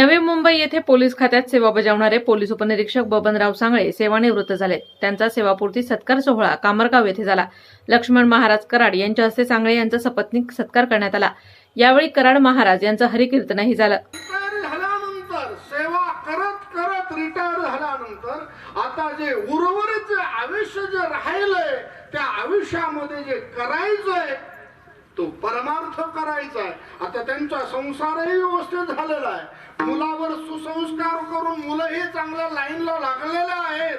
नवी मुंबई येथे पोलीस खात्यात सेवा बजावणारे पोलीस उपनिरीक्षक बबनराव सांगळे सेवानिवृत्त झाले त्यांचा सेवापूर्ती सत्कार सोहळा कामरगाव येथे झाला. लक्ष्मण महाराज कराड यांच्या हस्ते सांगळे यांचा सपत्नीक सत्कार करण्यात आला. यावेळी कराड महाराज यांचं हरिकीर्तनही झालं. सेवा करत करत रिटायर झाल्यानंतर आता जे उर्वरित आयुष्य जे राहिलंय त्या आयुष्यामध्ये जे करायचंय तो परमार्थ करायचा आहे. आता त्यांचा संसारही व्यवस्थित झालेला आहे. मुलावर सुसंस्कार करून मुलंही चांगल्या लाईनला लागलेले आहेत.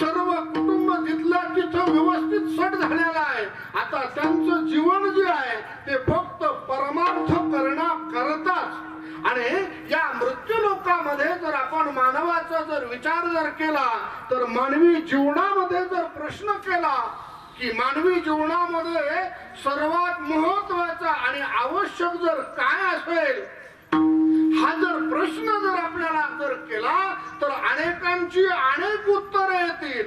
सर्व कुटुंब तिथल्या तिथं व्यवस्थित सट झालेलं आहे. आता त्यांचं जीवन जे आहे ते फक्त परमार्थ करण्याकरताच आणि या मृत्यू लोकामध्ये जर आपण मानवाचा जर विचार जर केला तर मानवी जीवनामध्ये जर प्रश्न केला की मानवी जीवनामध्ये सर्वात महत्त्वाचा आणि आवश्यक जर काय असेल हा जर प्रश्न जर आपल्याला जर केला तर अनेकांची अनेक उत्तरे येतील.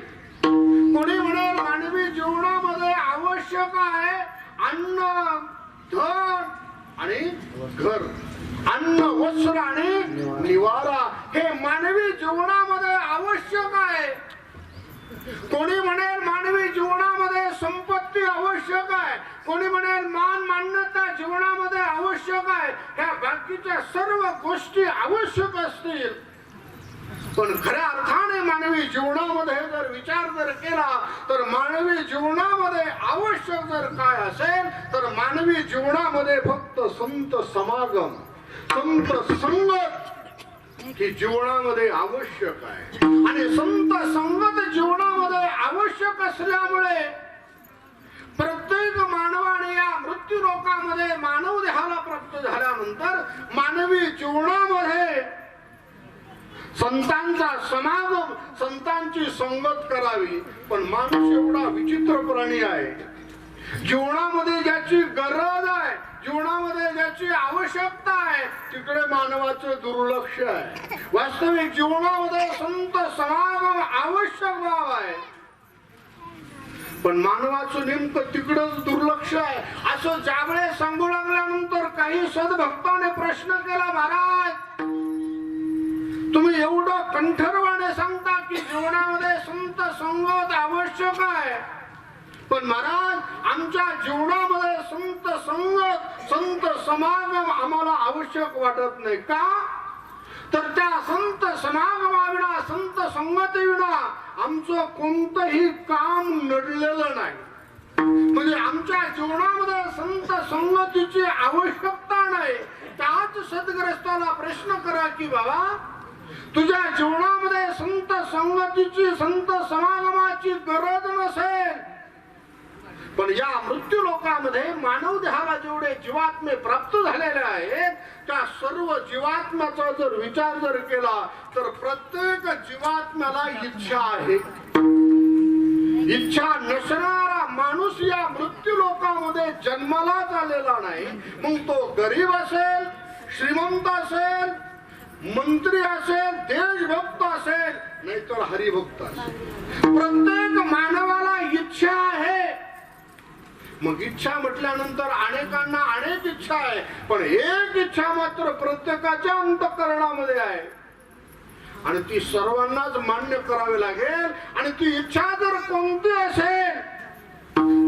कोणी म्हणेल मानवी जीवनामध्ये आवश्यक आहे अन्न धन आणि घर. अन्न वस्त्र आणि निवारा हे मानवी जीवनामध्ये आवश्यक आहे. कोणी म्हणेल मानवी जीवनामध्ये संपत्ती आवश्यक आहे कोणी म्हणेल मान मान्यता जीवनामध्ये आवश्यक आहे ह्या बाकीच्या सर्व गोष्टी आवश्यक असतील. पण खऱ्या अर्थाने मानवी जीवनामध्ये जर विचार जर केला तर मानवी जीवनामध्ये आवश्यक जर काय असेल तर मानवी जीवनामध्ये फक्त संत समागम संत संगत ही जीवनामध्ये आवश्यक आहे. आणि संत संगत जीवनामध्ये आवश्यक असल्यामुळे प्रत्येक मानवाने या मृत्यू लोकामध्ये मानव देहाला प्राप्त झाल्यानंतर मानवी जीवनामध्ये संतांचा समागम संतांची संगत करावी. पण माणूस एवढा विचित्र प्राणी आहे. जीवनामध्ये ज्याची गरज आहे जीवनामध्ये ज्याची आवश्यकता आहे तिकडे मानवाचं दुर्लक्ष आहे. वास्तविक जीवनामध्ये संत समागम आवश्यक भाव आहे. पण मानवाचं नेमकं तिकडच दुर्लक्ष आहे. असं ज्यावेळे सांगू लागल्यानंतर काही सद्भक्ताने प्रश्न केला महाराज तुम्ही एवढं कंठरवाने सांगता की जीवनामध्ये संत संगत आवश्यक आहे. पण महाराज आमच्या जीवनामध्ये संत संगत संत समागम आम्हाला आवश्यक वाटत नाही. का? तर त्या संत समागमाविना संत संगतीविना आमचं कोणतंही काम नडलेलं नाही. म्हणजे आमच्या जीवनामध्ये संत संगतीची आवश्यकता नाही. त्याच सदग्रस्ताला प्रश्न करा की बाबा तुझ्या जीवनामध्ये संत संगतीची संत समागमाची गरज नसेल पण या मृत्यू लोकामध्ये मानव देहाला जेवढे जीवात्मे प्राप्त झालेले आहेत त्या सर्व जीवात्म्याचा जर विचार जर केला तर प्रत्येक जीवात्म्याला इच्छा आहे. इच्छा नसणारा माणूस या मृत्यू लोकामध्ये जन्मालाच आलेला नाही. मग तो गरीब असेल श्रीमंत असेल मंत्री असेल देशभक्त असेल नाहीतर हरिभक्त असेल. प्रत्येक मानव मग इच्छा म्हटल्यानंतर अनेकांना अनेक इच्छा आहे पण एक इच्छा मात्र प्रत्येकाच्या अंतकरणामध्ये आहे. आणि ती सर्वांनाच मान्य करावी लागेल आणि ती इच्छा जर कोणती असेल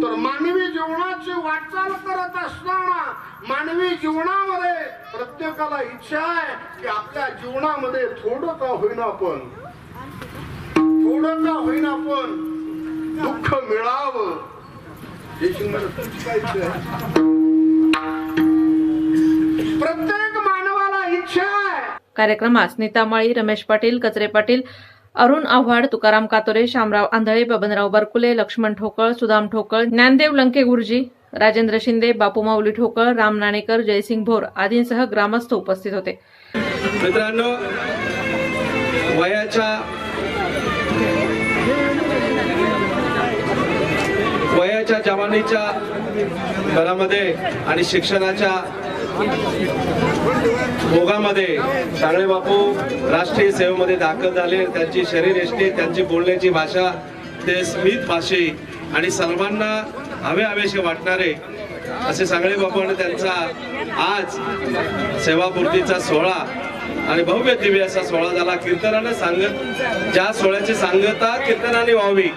तर मानवी जीवनाची वाटचाल करत असताना मानवी जीवनामध्ये प्रत्येकाला इच्छा आहे की आपल्या जीवनामध्ये थोडं का होईना पण थोडं का होईना पण दुःख मिळावं. प्रत्येक मानवाला इच्छा आहे. कार्यक्रमात स्मिता माळी रमेश पाटील कचरे पाटील अरुण आव्हाड तुकाराम कातोरे शामराव आंधळे बबनराव बरकुले लक्ष्मण ठोकळ सुदाम ठोकळ ज्ञानदेव लंके गुरुजी राजेंद्र शिंदे बापू माऊली ठोकळ राम नाणेकर जयसिंग भोर आदींसह ग्रामस्थ उपस्थित होते. मित्रांनो वयाच्या सैन्याच्या जवानीच्या घरामध्ये आणि शिक्षणाच्या भोगामध्ये सागळे बापू राष्ट्रीय सेवेमध्ये दाखल झाले. त्यांची शरीरयष्टी त्यांची बोलण्याची भाषा ते स्मित भाषी आणि सर्वांना हवे हवेसे वाटणारे असे सांगळे बापू आणि त्यांचा आज सेवापूर्तीचा सोहळा आणि भव्य दिव्य असा सोहळा झाला. कीर्तनाने सांगत ज्या सोहळ्याची सांगता कीर्तनाने व्हावी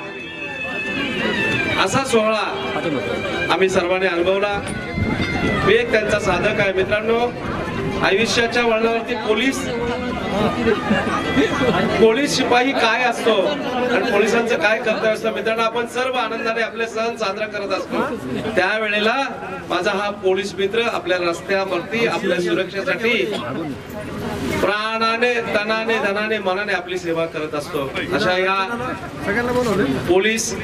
असा सोहळा आम्ही सर्वांनी अनुभवला. मी एक त्यांचा साधक आहे. मित्रांनो आयुष्याच्या वळणावरती पोलीस पोलीस शिपाई काय असतो आणि पोलिसांचं काय कर्तव्य असतं? मित्रांनो आपण सर्व आनंदाने आपले सण साजरा करत असतो. त्यावेळेला माझा हा पोलीस मित्र आपल्या रस्त्यावरती आपल्या सुरक्षेसाठी प्राणाने तनाने धनाने मनाने आपली सेवा करत असतो. अशा या पोलीस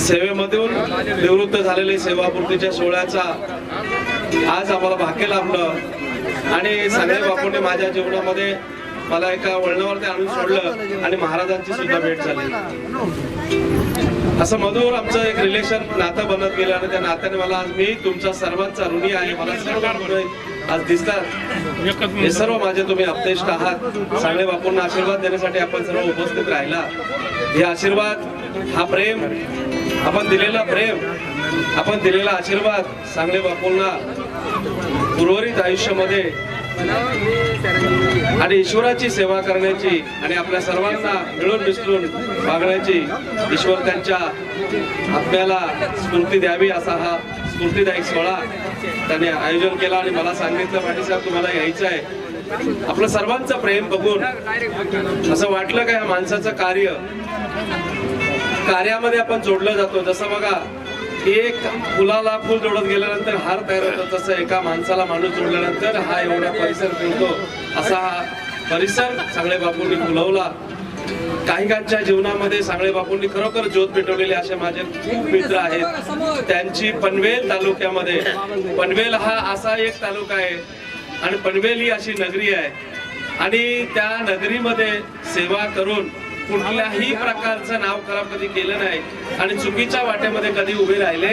सेवेमधून निवृत्त झालेले सेवापूर्तीच्या सोहळ्याचा आज आम्हाला भाग्य लाभलं. आणि सगळे बापूंनी माझ्या जीवनामध्ये मला एका वळणावरती आणून सोडलं आणि महाराजांची सुद्धा भेट झाली. असं मधुर आमचं एक रिलेशन नातं बनत गेलं आणि त्या नात्याने मला आज मी तुमचा सर्वांचा ऋणी आहे. मला सर्व आज दिसतात. हे सर्व माझे तुम्ही अपतेष्ट आहात. सांगळे बापूंना आशीर्वाद देण्यासाठी आपण सर्व उपस्थित राहिला. हे आशीर्वाद हा प्रेम आपण दिलेला प्रेम आपण दिलेला आशीर्वाद सांगले बापूंना उर्वरित आयुष्यामध्ये. आणि ईश्वराची सेवा करण्याची आणि आपल्या सर्वांना मिळून मिसळून वागण्याची ईश्वर त्यांच्या आत्म्याला स्फूर्ती द्यावी असा हा स्फूर्तीदायक सोहळा त्यांनी आयोजन केला आणि मला सांगितलं पाटीसाहेब तुम्हाला यायचं आहे. आपलं सर्वांचं प्रेम बघून असं वाटलं का या माणसाचं कार्य? कार्यामध्ये आपण जोडलं जातो. जसं बघा एक फुलाला फुल जोडत गेल्यानंतर हार तयार होतो. तसं एका माणसाला माणूस जोडल्यानंतर हा एवढा परिसर फुलतो असा हा परिसर सांगळे बापूंनी फुलवला. काहीकांच्या जीवनामध्ये सांगळे बापूंनी खरोखर ज्योत पेटवलेले असे माझे खूप मित्र आहेत. त्यांची पनवेल तालुक्यामध्ये पनवेल हा असा एक तालुका आहे आणि पनवेल ही अशी नगरी आहे. आणि त्या नगरीमध्ये सेवा करून कुठल्याही प्रकारचं नाव खराब कधी केलं नाही. आणि चुकीच्या वाट्यामध्ये कधी उभे राहिले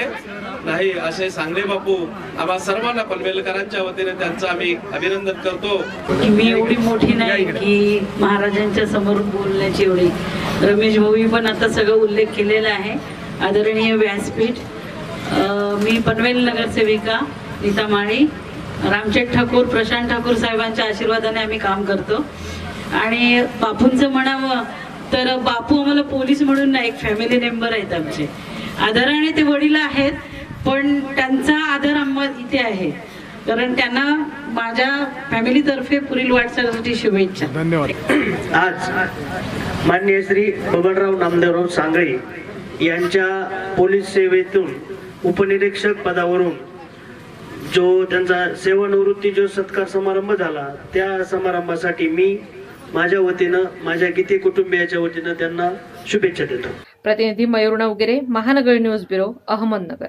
नाही असे सांगले बापू. आम्हा सर्वांना पनवेलकरांच्या वतीने त्यांचं आम्ही अभिनंदन करतो. की मी एवढी मोठी नाही की महाराजांच्या समोर बोलण्याची एवढी. रमेश भाऊ पण आता सगळं उल्लेख केलेला आहे. आदरणीय व्यासपीठ मी पनवेल नगरसेविका नीता माळी रामचेट ठाकूर प्रशांत ठाकूर साहेबांच्या आशीर्वादाने आम्ही काम करतो. आणि बापूंचं म्हणावं तर बापू आम्हाला पोलीस म्हणून ना एक फॅमिली मेंबर आहेत आमचे. आदराने ते वडील आहेत पण त्यांचा आदर आम्हा इथे आहे. कारण त्यांना माझ्या फॅमिलीतर्फे पुढील वाटचालीसाठी शुभेच्छा. आज मान्य श्री बबनराव नामदेवराव सांगळे यांच्या पोलीस सेवेतून उपनिरीक्षक पदावरून जो त्यांचा सेवानिवृत्ती जो सत्कार समारंभ झाला त्या समारंभासाठी मी माझ्या वतीनं माझ्या किती कुटुंबियाच्या वतीनं त्यांना शुभेच्छा देतो. प्रतिनिधी मयूर वगैरे महानगर न्यूज ब्युरो अहमदनगर.